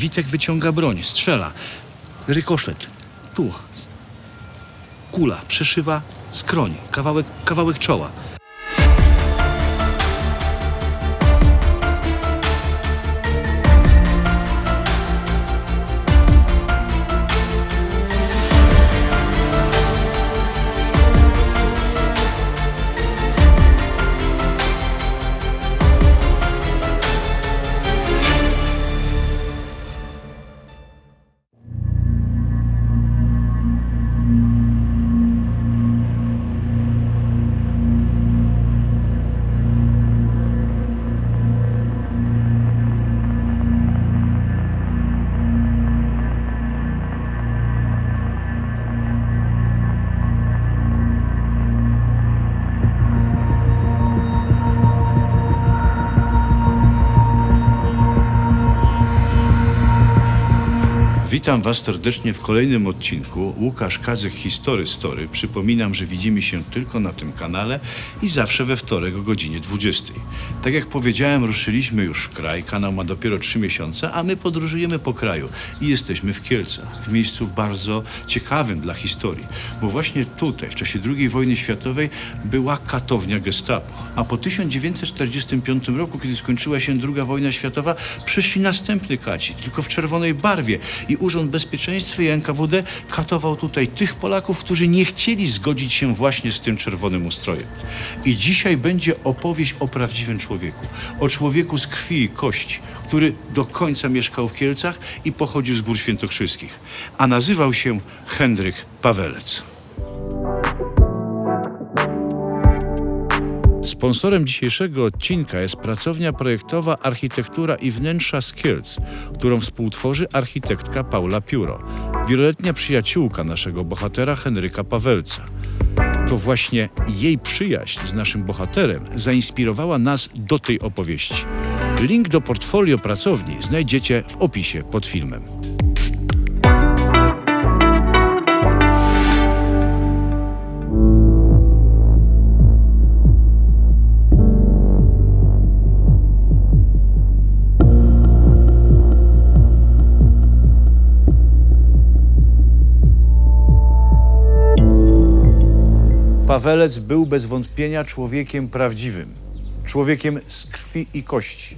Witek wyciąga broń, strzela. Rykoszet. Tu. Kula przeszywa skroń, kawałek, kawałek czoła. Witam Was serdecznie w kolejnym odcinku. Łukasz Kazyk History Story. Przypominam, że widzimy się tylko na tym kanale i zawsze we wtorek o godzinie 20. Tak jak powiedziałem, ruszyliśmy już w kraj. Kanał ma dopiero 3 miesiące, a my podróżujemy po kraju i jesteśmy w Kielcach, w miejscu bardzo ciekawym dla historii, bo właśnie tutaj w czasie II wojny światowej była katownia Gestapo, a po 1945 roku, kiedy skończyła się II wojna światowa, przyszli następny kaci, tylko w czerwonej barwie i Urząd Bezpieczeństwa i NKWD katował tutaj tych Polaków, którzy nie chcieli zgodzić się właśnie z tym czerwonym ustrojem. I dzisiaj będzie opowieść o prawdziwym człowieku, o człowieku z krwi i kości, który do końca mieszkał w Kielcach i pochodził z Gór Świętokrzyskich, a nazywał się Henryk Pawelec. Sponsorem dzisiejszego odcinka jest pracownia projektowa Architektura i Wnętrza z Kielc, którą współtworzy architektka Paula Pióro, wieloletnia przyjaciółka naszego bohatera Henryka Pawelca. To właśnie jej przyjaźń z naszym bohaterem zainspirowała nas do tej opowieści. Link do portfolio pracowni znajdziecie w opisie pod filmem. Pawelec był bez wątpienia człowiekiem prawdziwym, człowiekiem z krwi i kości,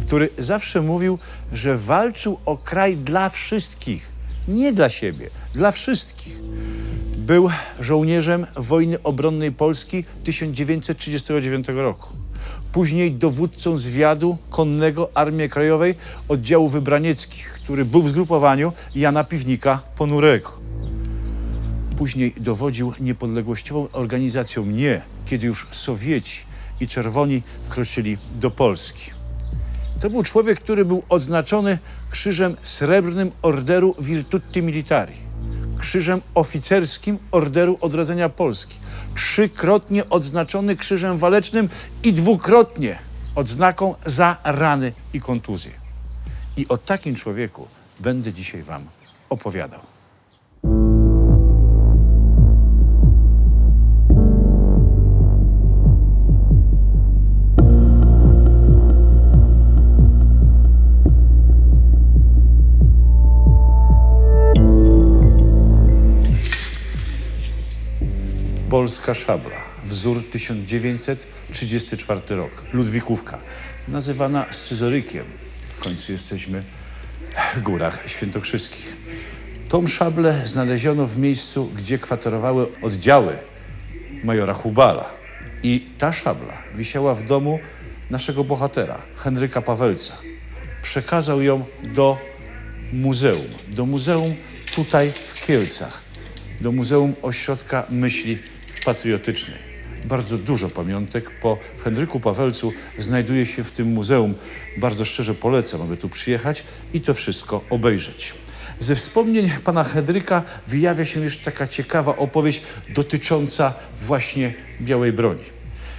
który zawsze mówił, że walczył o kraj dla wszystkich, nie dla siebie, dla wszystkich. Był żołnierzem wojny obronnej Polski 1939 roku. Później dowódcą zwiadu konnego Armii Krajowej oddziału wybranieckich, który był w zgrupowaniu Jana Piwnika Ponurego później dowodził niepodległościową organizacją Nie, kiedy już Sowieci i Czerwoni wkroczyli do Polski. To był człowiek, który był odznaczony krzyżem srebrnym Orderu Virtuti Militari, krzyżem oficerskim Orderu Odrodzenia Polski, trzykrotnie odznaczony krzyżem walecznym i dwukrotnie odznaką za rany i kontuzje. I o takim człowieku będę dzisiaj Wam opowiadał. Polska szabla, wzór 1934 rok, Ludwikówka, nazywana scyzorykiem. W końcu jesteśmy w górach świętokrzyskich. Tą szablę znaleziono w miejscu, gdzie kwaterowały oddziały majora Hubala. I ta szabla wisiała w domu naszego bohatera, Henryka Pawelca. Przekazał ją do muzeum, do muzeum tutaj w Kielcach, do Muzeum Ośrodka Myśli Patriotycznej. Bardzo dużo pamiątek po Henryku Pawelcu znajduje się w tym muzeum. Bardzo szczerze polecam, aby tu przyjechać i to wszystko obejrzeć. Ze wspomnień pana Henryka wyjawia się jeszcze taka ciekawa opowieść dotycząca właśnie białej broni.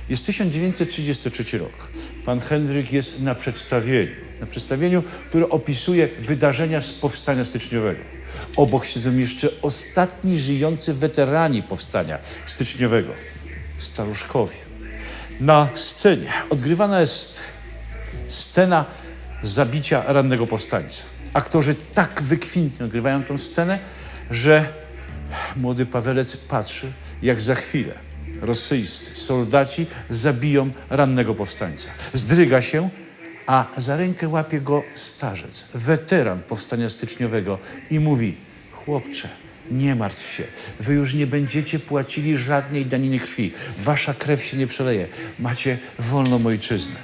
Jest 1933 rok. Pan Henryk jest na przedstawieniu, na przedstawieniu, które opisuje wydarzenia z powstania styczniowego. Obok siedzą jeszcze ostatni żyjący weterani powstania styczniowego, staruszkowie. Na scenie odgrywana jest scena zabicia rannego powstańca. Aktorzy tak wykwintnie odgrywają tę scenę, że młody Pawelec patrzy, jak za chwilę rosyjscy soldaci zabiją rannego powstańca. Zdryga się, a za rękę łapie go starzec, weteran powstania styczniowego i mówi: Chłopcze, nie martw się, wy już nie będziecie płacili żadnej daniny krwi. Wasza krew się nie przeleje. Macie wolną ojczyznę.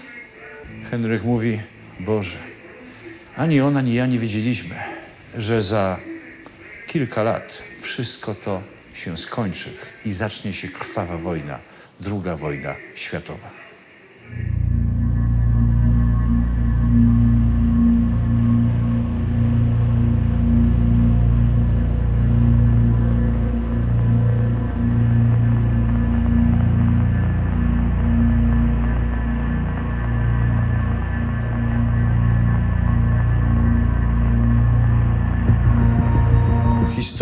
Henryk mówi: Boże, ani on, ani ja nie wiedzieliśmy, że za kilka lat wszystko to się skończy i zacznie się krwawa wojna, druga wojna światowa.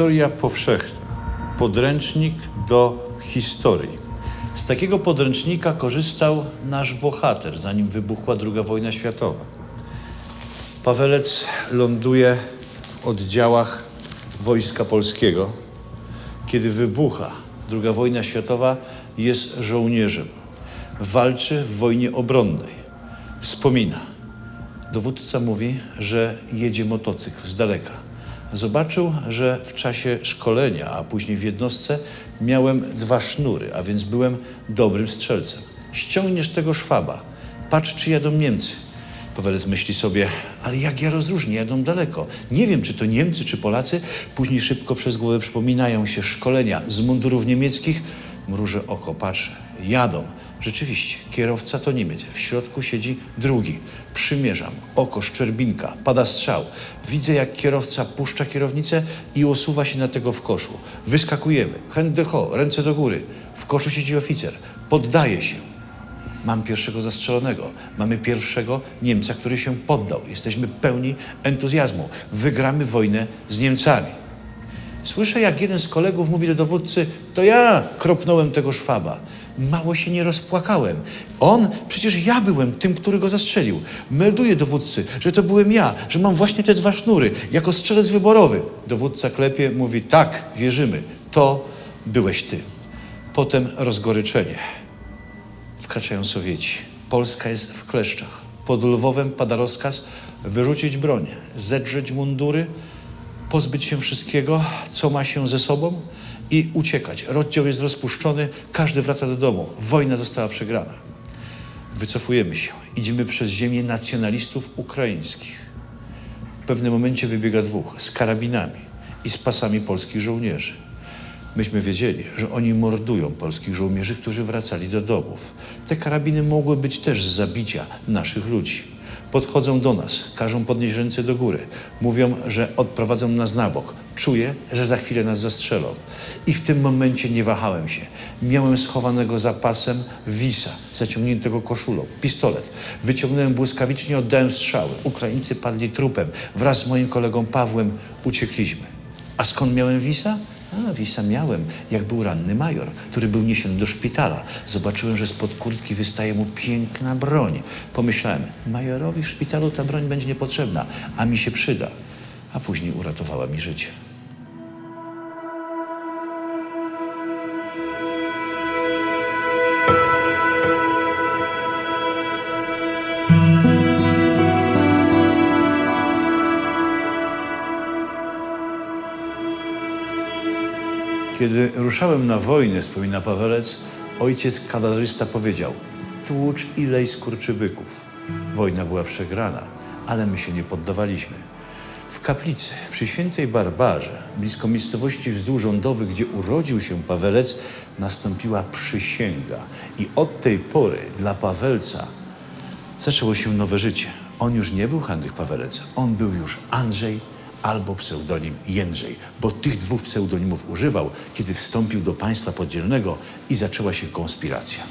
Historia powszechna. Podręcznik do historii. Z takiego podręcznika korzystał nasz bohater, zanim wybuchła II wojna światowa. Pawelec ląduje w oddziałach Wojska Polskiego. Kiedy wybucha II wojna światowa, jest żołnierzem. Walczy w wojnie obronnej. Wspomina. Dowódca mówi, że jedzie motocykl z daleka. Zobaczył, że w czasie szkolenia, a później w jednostce, miałem dwa sznury, a więc byłem dobrym strzelcem. Ściągniesz tego szwaba, patrz, czy jadą Niemcy. Pawelec myśli sobie, ale jak ja rozróżnię, jadą daleko. Nie wiem, czy to Niemcy, czy Polacy. Później szybko przez głowę przypominają się szkolenia z mundurów niemieckich. Mrużę oko, patrzę, jadą. Rzeczywiście, kierowca to Niemiec. W środku siedzi drugi. Przymierzam. Oko, szczerbinka, pada strzał. Widzę, jak kierowca puszcza kierownicę i osuwa się na tego w koszu. Wyskakujemy. Hände ho, ręce do góry. W koszu siedzi oficer. Poddaje się. Mam pierwszego zastrzelonego. Mamy pierwszego Niemca, który się poddał. Jesteśmy pełni entuzjazmu. Wygramy wojnę z Niemcami. Słyszę, jak jeden z kolegów mówi do dowódcy, to ja kropnąłem tego szwaba. Mało się nie rozpłakałem. On, przecież ja byłem tym, który go zastrzelił. Melduję dowódcy, że to byłem ja, że mam właśnie te dwa sznury, jako strzelec wyborowy. Dowódca klepie, mówi, tak, wierzymy, to byłeś ty. Potem rozgoryczenie. Wkraczają Sowieci. Polska jest w kleszczach. Pod Lwowem pada rozkaz wyrzucić broń, zedrzeć mundury, pozbyć się wszystkiego, co ma się ze sobą i uciekać. Rozdział jest rozpuszczony, każdy wraca do domu. Wojna została przegrana. Wycofujemy się. Idziemy przez ziemię nacjonalistów ukraińskich. W pewnym momencie wybiega dwóch z karabinami i z pasami polskich żołnierzy. Myśmy wiedzieli, że oni mordują polskich żołnierzy, którzy wracali do domów. Te karabiny mogły być też z zabicia naszych ludzi. Podchodzą do nas, każą podnieść ręce do góry. Mówią, że odprowadzą nas na bok. Czuję, że za chwilę nas zastrzelą. I w tym momencie nie wahałem się. Miałem schowanego za pasem wisa, zaciągniętego koszulą, pistolet. Wyciągnąłem błyskawicznie, oddałem strzały. Ukraińcy padli trupem. Wraz z moim kolegą Pawłem uciekliśmy. A skąd miałem wisa? A, wisa miałem, jak był ranny major, który był niesiony do szpitala. Zobaczyłem, że spod kurtki wystaje mu piękna broń. Pomyślałem, majorowi w szpitalu ta broń będzie niepotrzebna, a mi się przyda. A później uratowała mi życie. Kiedy ruszałem na wojnę, wspomina Pawelec, ojciec kawalerzysta powiedział tłucz ilej skurczybyków. Wojna była przegrana, ale my się nie poddawaliśmy. W kaplicy przy świętej Barbarze, blisko miejscowości wzdłużądowych, gdzie urodził się Pawelec, nastąpiła przysięga. I od tej pory dla Pawelca zaczęło się nowe życie. On już nie był Henryk Pawelec, on był już Andrzej albo pseudonim Jędrzej, bo tych dwóch pseudonimów używał, kiedy wstąpił do państwa podzielnego i zaczęła się konspiracja.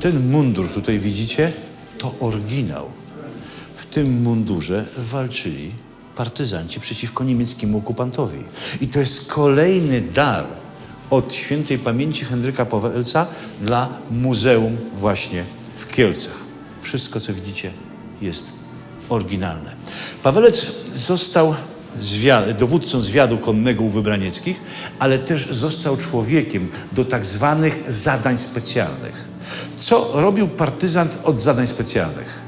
Ten mundur tutaj widzicie to oryginał. W tym mundurze walczyli partyzanci przeciwko niemieckiemu okupantowi. I to jest kolejny dar od świętej pamięci Henryka Powelca dla Muzeum właśnie w Kielcach. Wszystko, co widzicie, jest oryginalne. Pawelec został zwia- dowódcą zwiadu konnego u Wybranieckich, ale też został człowiekiem do tak zwanych zadań specjalnych. Co robił partyzant od zadań specjalnych?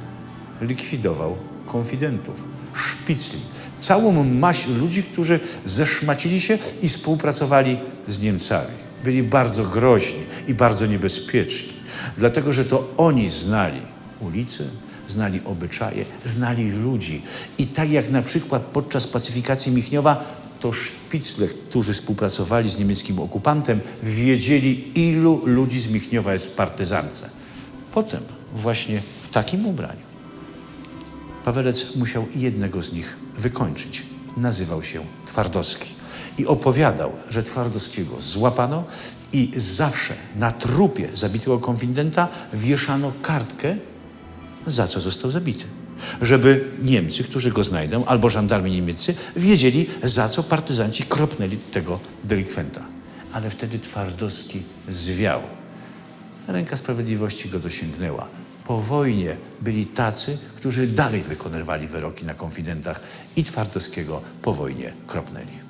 Likwidował konfidentów, szpicli, całą maść ludzi, którzy zeszmacili się i współpracowali z Niemcami. Byli bardzo groźni i bardzo niebezpieczni, dlatego że to oni znali ulice, znali obyczaje, znali ludzi. I tak jak na przykład podczas pacyfikacji Michniowa, to szpicle, którzy współpracowali z niemieckim okupantem, wiedzieli, ilu ludzi z Michniowa jest w partyzance. Potem właśnie w takim ubraniu Pawelec musiał jednego z nich wykończyć. Nazywał się Twardowski. I opowiadał, że Twardowskiego złapano i zawsze na trupie zabitego konfidenta wieszano kartkę, za co został zabity. Żeby Niemcy, którzy go znajdą, albo żandarmi niemieccy, wiedzieli, za co partyzanci kropnęli tego delikwenta. Ale wtedy Twardowski zwiał. Ręka sprawiedliwości go dosięgnęła. Po wojnie byli tacy, którzy dalej wykonywali wyroki na konfidentach i Twardowskiego po wojnie kropnęli.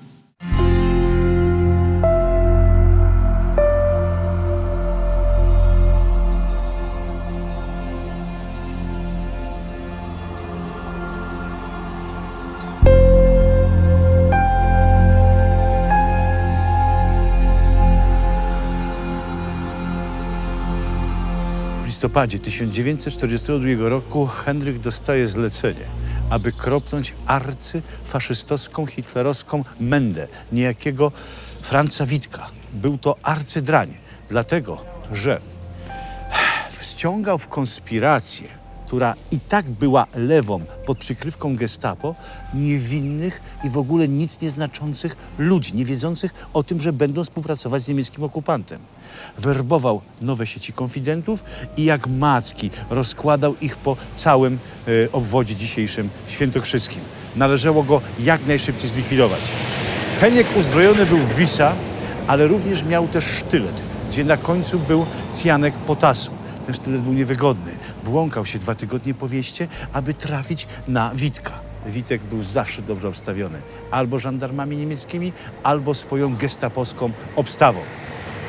W listopadzie 1942 roku Henryk dostaje zlecenie, aby kropnąć arcyfaszystowską, hitlerowską mędę niejakiego Franca Witka. Był to arcydrań, dlatego że wciągał w konspirację, która i tak była lewą pod przykrywką gestapo, niewinnych i w ogóle nic nieznaczących ludzi, nie wiedzących o tym, że będą współpracować z niemieckim okupantem. Werbował nowe sieci konfidentów i jak macki rozkładał ich po całym e, obwodzie dzisiejszym świętokrzyskim. Należało go jak najszybciej zlikwidować. Heniek uzbrojony był w wisa, ale również miał też sztylet, gdzie na końcu był cjanek potasu. Ten sztylet był niewygodny. Błąkał się dwa tygodnie po wieście, aby trafić na Witka. Witek był zawsze dobrze obstawiony. Albo żandarmami niemieckimi, albo swoją gestapowską obstawą.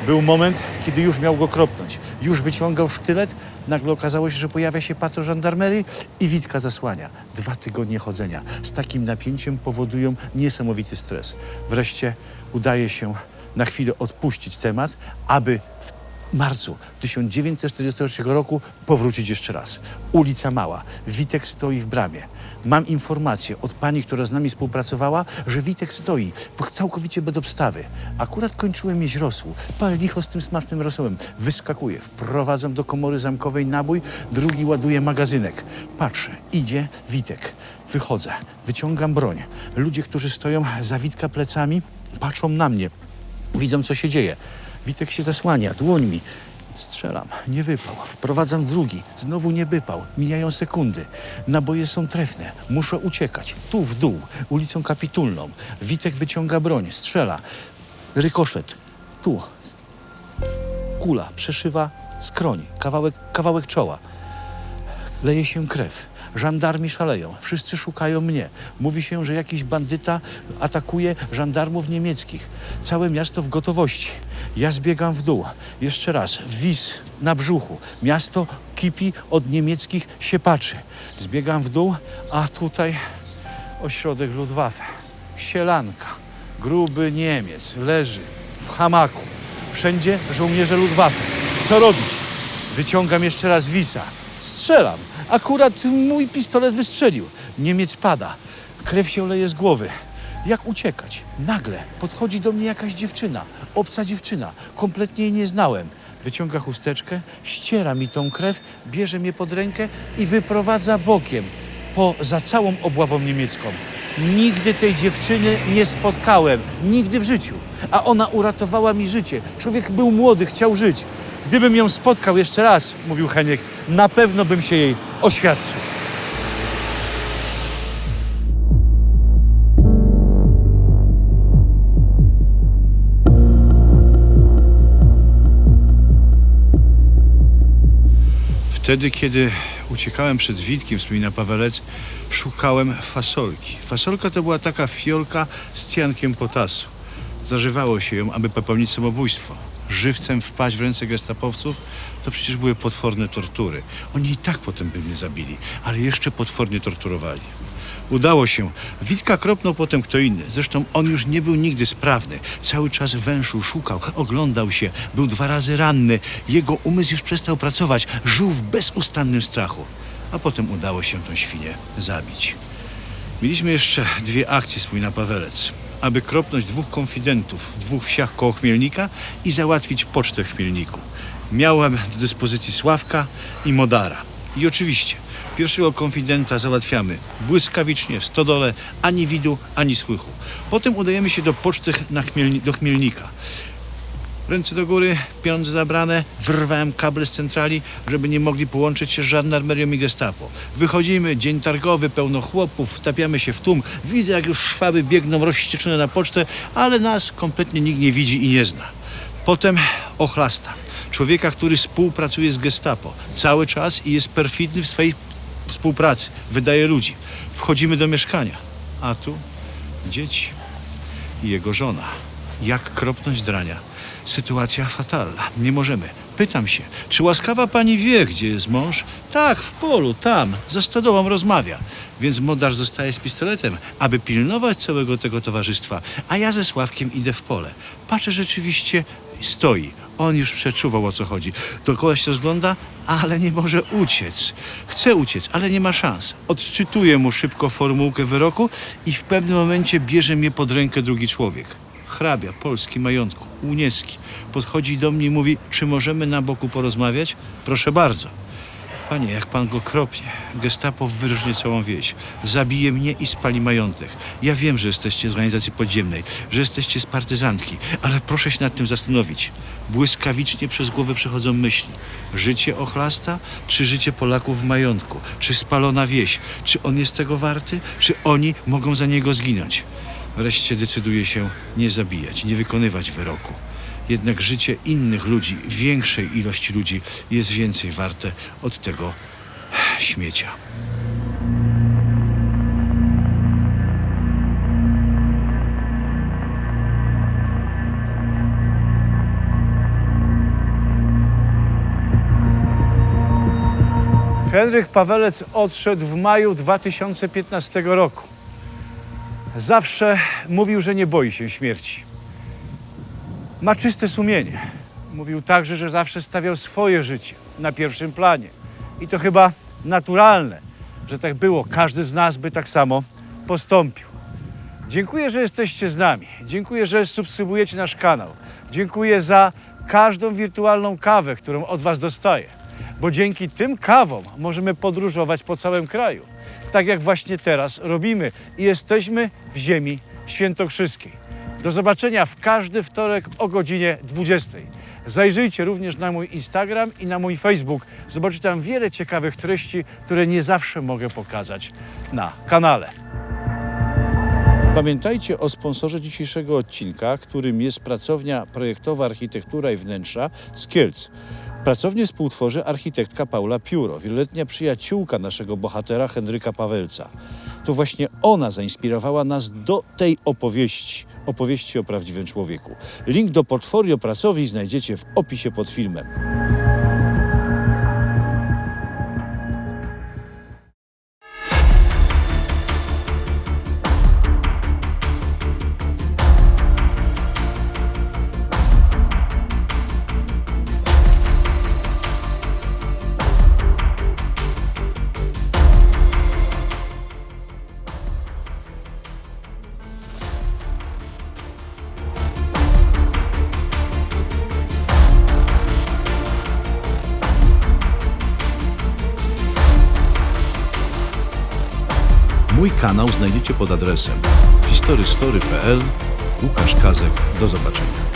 Był moment, kiedy już miał go kropnąć. Już wyciągał sztylet, nagle okazało się, że pojawia się patrol żandarmerii i Witka zasłania. Dwa tygodnie chodzenia z takim napięciem powodują niesamowity stres. Wreszcie udaje się na chwilę odpuścić temat, aby w marcu 1943 roku powrócić jeszcze raz. Ulica Mała. Witek stoi w bramie. Mam informację od pani, która z nami współpracowała, że Witek stoi całkowicie bez obstawy. Akurat kończyłem jeść rosół. Pan licho z tym smacznym rosołem. Wyskakuje. Wprowadzam do komory zamkowej nabój, drugi ładuje magazynek. Patrzę. Idzie Witek. Wychodzę. Wyciągam broń. Ludzie, którzy stoją za Witka plecami, patrzą na mnie. Widzą, co się dzieje. Witek się zasłania dłońmi. Strzelam, nie wypał. Wprowadzam drugi, znowu nie wypał. Mijają sekundy. Naboje są trefne. Muszę uciekać. Tu w dół, ulicą Kapitulną. Witek wyciąga broń, strzela. Rykoszet. Tu. Kula przeszywa skroń, kawałek, kawałek czoła. Leje się krew. Żandarmi szaleją. Wszyscy szukają mnie. Mówi się, że jakiś bandyta atakuje żandarmów niemieckich. Całe miasto w gotowości. Ja zbiegam w dół. Jeszcze raz. Wis na brzuchu. Miasto kipi od niemieckich siepaczy. Zbiegam w dół, a tutaj ośrodek Ludwaffe. Sielanka. Gruby Niemiec leży w hamaku. Wszędzie żołnierze Ludwaffe. Co robić? Wyciągam jeszcze raz wisa. Strzelam. Akurat mój pistolet wystrzelił. Niemiec pada. Krew się leje z głowy. Jak uciekać? Nagle podchodzi do mnie jakaś dziewczyna. Obca dziewczyna. Kompletnie jej nie znałem. Wyciąga chusteczkę, ściera mi tą krew, bierze mnie pod rękę i wyprowadza bokiem poza całą obławą niemiecką. Nigdy tej dziewczyny nie spotkałem, nigdy w życiu. A ona uratowała mi życie. Człowiek był młody, chciał żyć. Gdybym ją spotkał jeszcze raz, mówił Heniek, na pewno bym się jej oświadczył. Wtedy, kiedy uciekałem przed Witkiem, wspomina Pawelec, szukałem fasolki. Fasolka to była taka fiolka z cjankiem potasu. Zażywało się ją, aby popełnić samobójstwo. Żywcem wpaść w ręce gestapowców to przecież były potworne tortury. Oni i tak potem by mnie zabili, ale jeszcze potwornie torturowali. Udało się. Witka kropnął potem kto inny. Zresztą on już nie był nigdy sprawny. Cały czas węszył, szukał, oglądał się. Był dwa razy ranny. Jego umysł już przestał pracować. Żył w bezustannym strachu. A potem udało się tą świnię zabić. Mieliśmy jeszcze dwie akcje, wspomina Pawelec. Aby kropnąć dwóch konfidentów w dwóch wsiach koło Chmielnika i załatwić pocztę w Chmielniku. Miałem do dyspozycji Sławka i Modara. I oczywiście pierwszego konfidenta załatwiamy błyskawicznie w stodole, ani widu, ani słychu. Potem udajemy się do poczty na Chmielni- do Chmielnika. Ręce do góry, pieniądze zabrane, wyrwałem kable z centrali, żeby nie mogli połączyć się z żandarmerią i gestapo. Wychodzimy, dzień targowy, pełno chłopów, wtapiamy się w tłum. Widzę, jak już szwaby biegną rozścieczone na pocztę, ale nas kompletnie nikt nie widzi i nie zna. Potem ochlasta. Człowieka, który współpracuje z gestapo cały czas i jest perfidny w swojej współpracy. Wydaje ludzi. Wchodzimy do mieszkania, a tu dzieci i jego żona. Jak kropnąć drania? Sytuacja fatalna. Nie możemy. Pytam się, czy łaskawa pani wie, gdzie jest mąż? Tak, w polu, tam, za stodołą rozmawia. Więc Modar zostaje z pistoletem, aby pilnować całego tego towarzystwa, a ja ze Sławkiem idę w pole. Patrzę, rzeczywiście stoi. On już przeczuwał, o co chodzi. Dookoła się rozgląda, ale nie może uciec. Chce uciec, ale nie ma szans. Odczytuję mu szybko formułkę wyroku i w pewnym momencie bierze mnie pod rękę drugi człowiek hrabia polski majątku, Łuniewski, podchodzi do mnie i mówi, czy możemy na boku porozmawiać? Proszę bardzo. Panie, jak pan go kropnie, gestapo wyrżnie całą wieś, zabije mnie i spali majątek. Ja wiem, że jesteście z organizacji podziemnej, że jesteście z partyzantki, ale proszę się nad tym zastanowić. Błyskawicznie przez głowę przechodzą myśli. Życie ochlasta, czy życie Polaków w majątku? Czy spalona wieś? Czy on jest tego warty? Czy oni mogą za niego zginąć? Wreszcie decyduje się nie zabijać, nie wykonywać wyroku. Jednak życie innych ludzi, większej ilości ludzi jest więcej warte od tego śmiecia. Henryk Pawelec odszedł w maju 2015 roku. Zawsze mówił, że nie boi się śmierci. Ma czyste sumienie. Mówił także, że zawsze stawiał swoje życie na pierwszym planie. I to chyba naturalne, że tak było. Każdy z nas by tak samo postąpił. Dziękuję, że jesteście z nami. Dziękuję, że subskrybujecie nasz kanał. Dziękuję za każdą wirtualną kawę, którą od Was dostaję. Bo dzięki tym kawom możemy podróżować po całym kraju. Tak jak właśnie teraz robimy i jesteśmy w ziemi świętokrzyskiej. Do zobaczenia w każdy wtorek o godzinie 20. Zajrzyjcie również na mój Instagram i na mój Facebook. Zobaczycie tam wiele ciekawych treści, które nie zawsze mogę pokazać na kanale. Pamiętajcie o sponsorze dzisiejszego odcinka, którym jest pracownia projektowa Architektura i Wnętrza z Kielc. Pracownię współtworzy architektka Paula Pióro, wieloletnia przyjaciółka naszego bohatera Henryka Pawelca. To właśnie ona zainspirowała nas do tej opowieści, opowieści o prawdziwym człowieku. Link do portfolio pracowni znajdziecie w opisie pod filmem. Kanał znajdziecie pod adresem historystory.pl Łukasz Kazek. Do zobaczenia.